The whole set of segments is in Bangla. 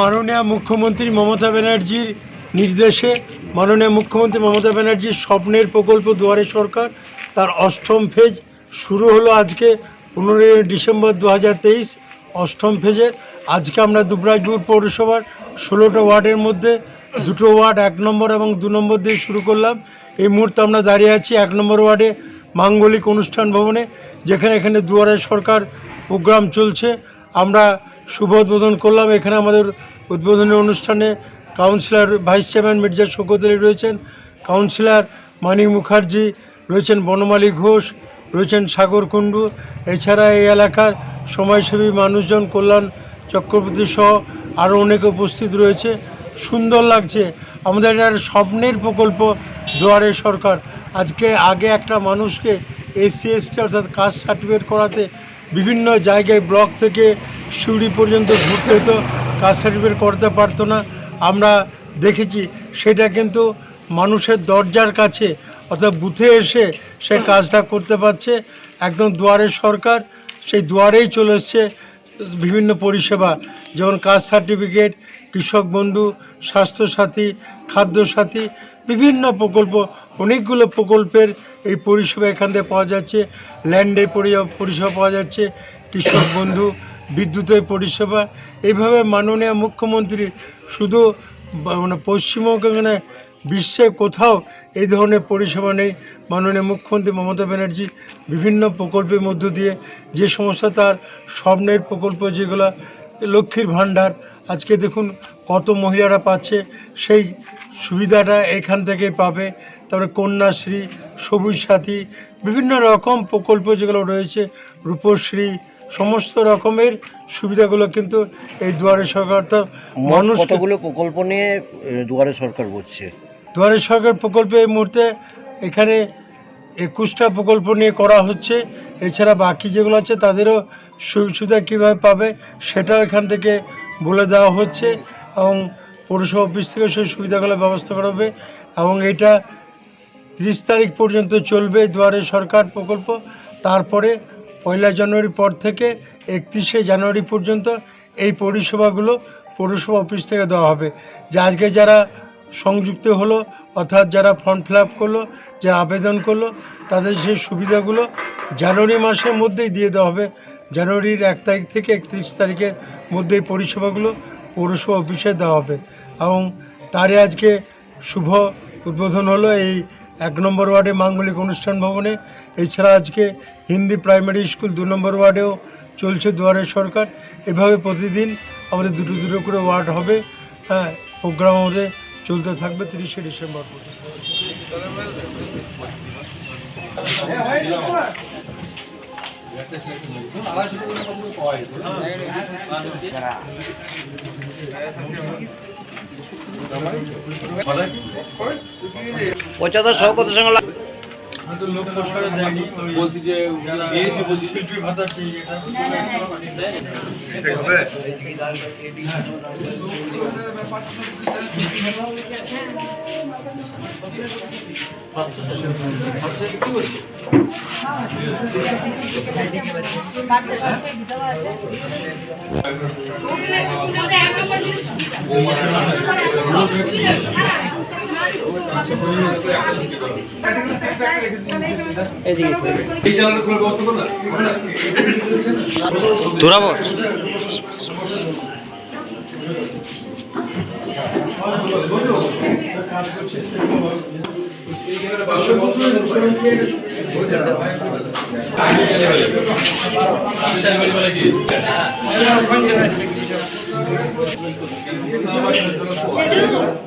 মাননীয় মুখ্যমন্ত্রী মমতা ব্যানার্জির নির্দেশে মাননীয় মুখ্যমন্ত্রী মমতা ব্যানার্জির স্বপ্নের প্রকল্প দুয়ারে সরকার, তার অষ্টম ফেজ শুরু হলো আজকে, পনেরোই ডিসেম্বর দু অষ্টম ফেজের আজকে আমরা দুবরাজপুর পৌরসভার ষোলোটা ওয়ার্ডের মধ্যে দুটো ওয়ার্ড, এক নম্বর এবং দু নম্বর দিয়ে শুরু করলাম। এই মুহূর্তে আমরা দাঁড়িয়ে আছি এক নম্বর ওয়ার্ডে মাঙ্গলিক অনুষ্ঠান ভবনে, যেখানে এখানে দুয়ারে সরকার প্রোগ্রাম চলছে। আমরা শুভ উদ্বোধন করলাম। এখানে আমাদের উদ্বোধনী অনুষ্ঠানে councillor vice chairman Mirza Shaukat Ali রয়েছেন, কাউন্সিলর মানিক মুখার্জি রয়েছেন, বনমালী ঘোষ রয়েছেন, সাগর কুণ্ডু। এছাড়া এই এলাকার সমাজসেবী মানুষজন, কল্যাণ চক্রবর্তী সহ আরও অনেকে উপস্থিত রয়েছে। সুন্দর লাগছে। আমাদের একটা স্বপ্নের প্রকল্প দুয়ারে সরকার। আজকে আগে একটা মানুষকে এসসি, এসটি অর্থাৎ কাস্ট সার্টিফিকেট করাতে বিভিন্ন জায়গায় ব্লক থেকে সিউড়ি পর্যন্ত ঘুরতে হতো সার্টিফিকেট করতে পারতো না। আমরা দেখেছি সেটা কিন্তু মানুষের দরজার কাছে অর্থাৎ বুথে এসে সে কাজটা করতে পারছে। একদম দুয়ারে সরকার, সেই দুয়ারেই চলে এসছে বিভিন্ন পরিষেবা, যেমন কাস্ট সার্টিফিকেট, কৃষক বন্ধু, স্বাস্থ্যসাথী, খাদ্যসাথী, বিভিন্ন প্রকল্প, অনেকগুলো প্রকল্পের এই পরিষেবা এখান থেকে পাওয়া যাচ্ছে। ল্যান্ডের পরি- পরিষেবা পাওয়া যাচ্ছে, কৃষক বন্ধু বিদ্যুতের পরিষেবা। এইভাবে মাননীয় মুখ্যমন্ত্রী শুধু মানে পশ্চিমবঙ্গে বিশ্বে কোথাও এই ধরনের পরিষেবা নেই। মাননীয় মুখ্যমন্ত্রী মমতা ব্যানার্জি বিভিন্ন প্রকল্পের মধ্য দিয়ে যে সমস্ত তার স্বপ্নের প্রকল্প যেগুলো, লক্ষ্মীর ভাণ্ডার, আজকে দেখুন কত মহিলারা পাচ্ছে, সেই সুবিধাটা এখান থেকে পাবে। তারপরে কন্যাশ্রী, সবুজ সাথী, বিভিন্ন রকম প্রকল্প যেগুলো রয়েছে, রূপশ্রী সমস্ত রকমের সুবিধাগুলো কিন্তু এই দুয়ারে সরকার তো মানুষ কতগুলো প্রকল্প নিয়ে দুয়ারে সরকার বসছে? দুয়ারে সরকার প্রকল্পে এই মুহূর্তে এখানে একুশটা প্রকল্প নিয়ে করা হচ্ছে। এছাড়া বাকি যেগুলো আছে তাদেরও সুযোগ সুবিধা কীভাবে পাবে সেটাও এখান থেকে বলে দেওয়া হচ্ছে এবং পৌরসভা অফিস থেকে সেই সুবিধাগুলোর ব্যবস্থা করা হবে এবং এটা তিরিশ তারিখ পর্যন্ত চলবে দুয়ারে সরকার প্রকল্প। তারপরে পয়লা জানুয়ারি পর থেকে একত্রিশে জানুয়ারি পর্যন্ত এই পরিষেবাগুলো পৌরসভা অফিস থেকে দেওয়া হবে। যে আজকে যারা সংযুক্ত হলো, অর্থাৎ যারা ফর্ম ফিল করল, যারা আবেদন করল, তাদের সেই সুবিধাগুলো জানুয়ারি মাসের মধ্যেই দিয়ে দেওয়া হবে। জানুয়ারির এক তারিখ থেকে একত্রিশ তারিখের মধ্যে এই পরিষেবাগুলো পৌরসভা অফিসে দেওয়া হবে। এবং তারই আজকে শুভ উদ্বোধন হলো এই এক নম্বর ওয়ার্ডে মাঙ্গলিক অনুষ্ঠান ভবনে। এছাড়া আজকে হিন্দি প্রাইমারি স্কুল দু নম্বর ওয়ার্ডেও চলছে দুয়ারে সরকার। এভাবে প্রতিদিন আমাদের দুটো দুটো করে ওয়ার্ড হবে। হ্যাঁ প্রোগ্রাম আমাদের চলতে থাকবে তিরিশে ডিসেম্বর পর্যন্ত। পঁচাত্তর কত সঙ্গে বলছি যে দিয়েছি বলছি। পেয়ে যেটা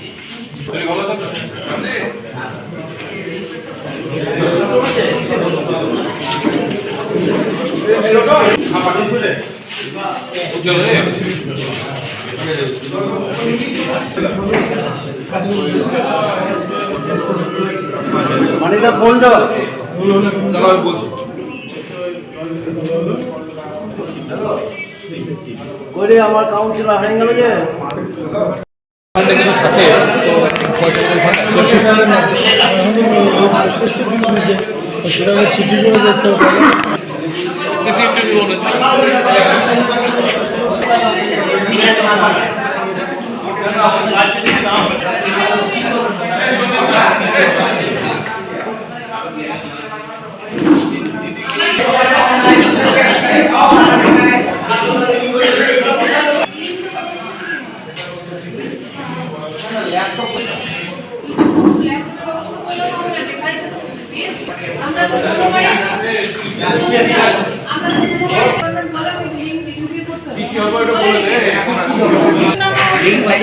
দাঁড়া আমি বলছি করে আমার কাউন্সিলর হয়ে গেল যে। সেটা চিঠি করে দেখতে Bizi interview olması. ল্যাপটপ আমরা তো ছোট আমরা তো ছোট বাড়ি। বলা লিঙ্ক দিয়ে করতে হবে। কি হবে এটা বলে দে। এখন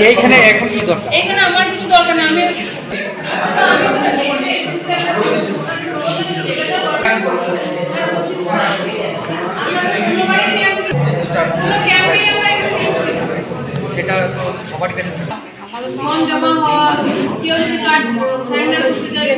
এইখানে এখন কি দরকার। এখানে আমার কিছু দরকার আমি সেটা তো সবার কাছে फॉर्म जमा हुआ? केवल यदि कार्ड सरेंडर हो। जाए